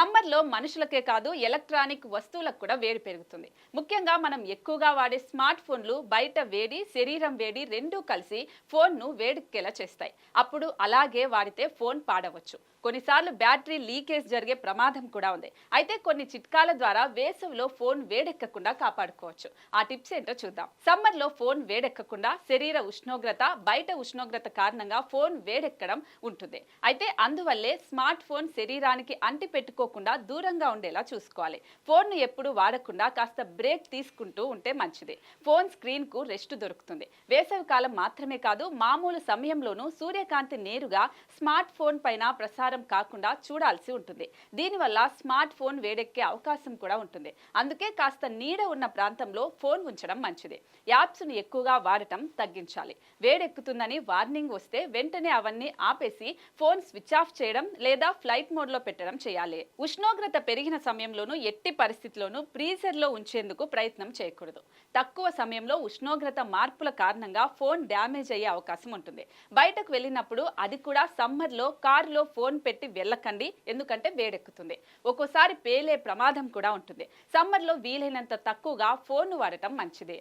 Samuel సమ్మర్లో మనుషులకే కాదు ఎలక్ట్రానిక్ వస్తువులకు కూడా వేడి పెరుగుతుంది. ముఖ్యంగా మనం ఎక్కువగా వాడే స్మార్ట్ ఫోన్లు బయట వేడి శరీరం వేడి రెండూ కలిసి ఫోన్ను వేడెక్కేలా చేస్తాయి. అప్పుడు అలాగే వాడితే ఫోన్ పాడవచ్చు. కొన్నిసార్లు బ్యాటరీ లీకేజ్ జరిగే ప్రమాదం కూడా ఉంది. అయితే కొన్ని చిట్కాల ద్వారా వేసవిలో ఫోన్ వేడెక్కకుండా కాపాడుకోవచ్చు. ఆ టిప్స్ ఏంటో చూద్దాం. సమ్మర్లో ఫోన్ వేడెక్కకుండా శరీర ఉష్ణోగ్రత బయట ఉష్ణోగ్రత కారణంగా ఫోన్ వేడెక్కడం ఉంటుంది. అయితే అందువల్లే స్మార్ట్ ఫోన్ శరీరానికి అంటి పెట్టుకోకుండా దూరంగా ఉండేలా చూసుకోవాలి. ఫోన్ను ఎప్పుడు వాడకుండా కాస్త బ్రేక్ తీసుకుంటూ ఉంటే మంచిది. ఫోన్ స్క్రీన్కు రెస్ట్ దొరుకుతుంది. వేసవి కాలం మాత్రమే కాదు మామూలు సమయంలోనూ సూర్యకాంతి నేరుగా స్మార్ట్ ఫోన్ పైన ప్రసారం కాకుండా చూడాల్సి ఉంటుంది. దీనివల్ల స్మార్ట్ ఫోన్ వేడెక్కే అవకాశం కూడా ఉంటుంది. అందుకే కాస్త నీడ ఉన్న ప్రాంతంలో ఫోన్ ఉంచడం మంచిది. యాప్స్ను ఎక్కువగా వాడటం తగ్గించాలి. వేడెక్కుతుందని వార్నింగ్ వస్తే వెంటనే అవన్నీ ఆపేసి ఫోన్ స్విచ్ ఆఫ్ చేయడం లేదా ఫ్లైట్ మోడ్లో పెట్టడం చేయాలి. ఉష్ణోగ్రత పెరిగిన సమయంలోనూ ఎట్టి పరిస్థితిలోనూ ఫ్రీజర్లో ఉంచేందుకు ప్రయత్నం చేయకూడదు. తక్కువ సమయంలో ఉష్ణోగ్రత మార్పుల కారణంగా ఫోన్ డ్యామేజ్ అయ్యే అవకాశం ఉంటుంది. బయటకు వెళ్ళినప్పుడు అది కూడా సమ్మర్లో కారులో ఫోన్ పెట్టి వెళ్ళకండి ఎందుకంటే వేడెక్కుతుంది. ఒక్కోసారి పేలే ప్రమాదం కూడా ఉంటుంది. సమ్మర్లో వీలైనంత తక్కువగా ఫోన్ వాడటం మంచిది.